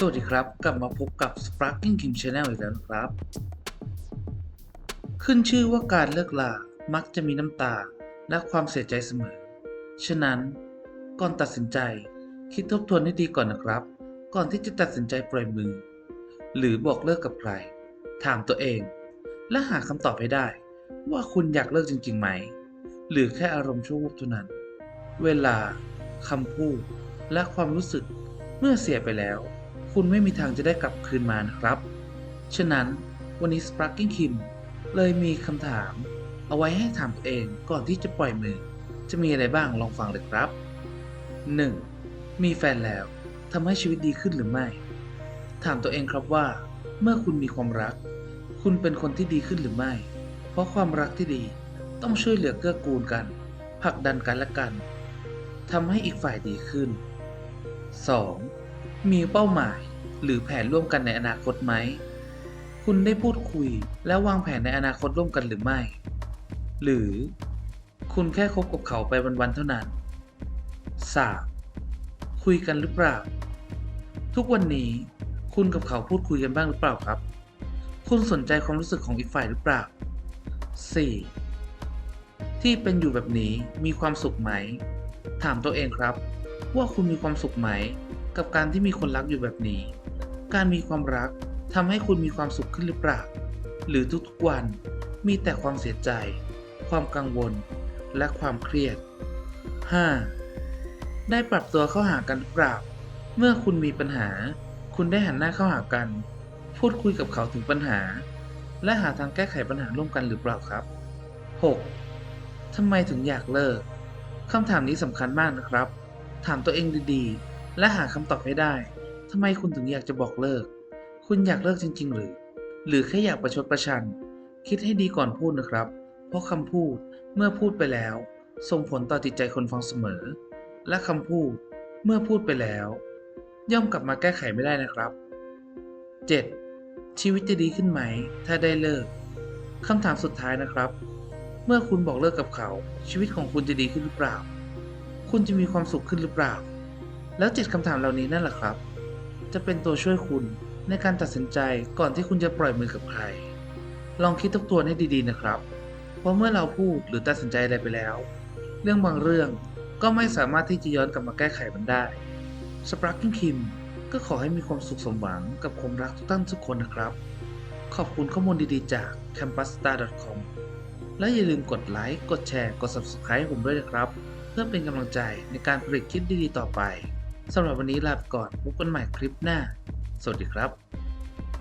สวัสดีครับ กลับมาพบกับ Sparking King Channel อีกแล้วนะครับ ขึ้นชื่อว่าการเลิกลา มักจะมีน้ำตาและความเสียใจเสมอ ฉะนั้น ก่อนตัดสินใจ คิดทบทวนให้ดีก่อนนะครับ ก่อนที่จะตัดสินใจปล่อยมือ หรือบอกเลิกกับใคร ถามตัวเอง และหาคำตอบให้ได้ ว่าคุณอยากเลิกจริงๆไหม หรือแค่อารมณ์ชั่ววูบเท่านั้น เวลาคำพูดและความรู้สึกเมื่อเสียไปแล้ว คุณไม่มีทางจะได้กลับคืนมานะครับ ฉะนั้นวันนี้ Sparking Kim เลยมีคำถาม เอาไว้ให้ถามตัวเองก่อนที่จะปล่อยมือ จะมีอะไรบ้างลองฟังเลยครับ 1. มีแฟนแล้วทำให้ชีวิตดีขึ้นหรือไม่ ถามตัวเองครับว่า เมื่อคุณมีความรัก คุณเป็นคนที่ดีขึ้นหรือไม่ เพราะความรักที่ดีต้องช่วยเหลือเกื้อกูลกันผลักดันกันและกันทำให้อีกฝ่ายดีขึ้น 2. มีเป้าหมายหรือแผนร่วมกันในอนาคตไหม คุณได้พูดคุยและวางแผนในอนาคตร่วมกันหรือไม่ หรือคุณแค่คบกับเขาไปวัน ๆ เท่านั้น 3. คุยกันหรือเปล่า ทุกวันนี้คุณกับเขาพูดคุยกันบ้างหรือเปล่าครับ คุณสนใจความรู้สึกของอีกฝ่ายหรือเปล่า 4. ที่เป็นอยู่แบบนี้มีความสุขไหม ถามตัวเองครับ ว่าคุณมีความสุขไหม กับการที่มีคนรักอยู่แบบนี้ การมีความรักทำให้คุณมีความสุขขึ้นหรือเปล่า หรือทุกๆวันมีแต่ความเสียใจ ความกังวล และความเครียด 5. ได้ปรับตัวเข้าหากันหรือเปล่า เมื่อคุณมีปัญหา คุณได้หันหน้าเข้าหากัน พูดคุยกับเขาถึงปัญหา และหาทางแก้ไขปัญหาร่วมกันหรือเปล่าครับ 6. ทำไมถึงอยากเลิกคำถามนี้สำคัญมากนะครับ ถามตัวเองดีๆ และหาคำตอบให้ได้ทำไมคุณถึงอยากจะบอกเลิก คุณอยากเลิกจริง ๆ หรือ หรือแค่อยากประชดประชัน คิดให้ดีก่อนพูดนะครับ เพราะคำพูดเมื่อพูดไปแล้ว ส่งผลต่อจิตใจคนฟังเสมอ และคำพูดเมื่อพูดไปแล้ว ย่อมกลับมาแก้ไขไม่ได้นะครับ 7. ชีวิตจะดีขึ้นไหม ถ้าได้เลิกคำถามสุดท้ายนะครับ เมื่อคุณบอกเลิกกับเขา ชีวิตของคุณจะดีขึ้นหรือเปล่า คุณจะมีความสุขขึ้นหรือเปล่า แล้วจ็ดคำถามเหล่านี้นั่นแหละครับ จะเป็นตัวช่วยคุณในการตัดสินใจก่อนที่คุณจะปล่อยมือกับใคร ลองคิดทบทวนให้ดีๆนะครับ เพราะเมื่อเราพูดหรือตัดสินใจอะไรไปแล้ว เรื่องบางเรื่องก็ไม่สามารถที่จะย้อนกลับมาแก้ไขมันได้สปรักกิ้งคิมก็ขอให้มีความสุขสมหวังกับความรักทุกท่านทุกคนนะครับ ขอบคุณข้อมูลดีๆจาก campusstar.com และอย่าลืมกดไลค์ กดแชร์ กด subscribe ผมด้วยนะครับ เพื่อเป็นกำลังใจในการผลิตคลิปดีๆต่อไป สำหรับวันนี้ลาไปก่อนพบกันใหม่คลิปหน้า สวัสดีครับ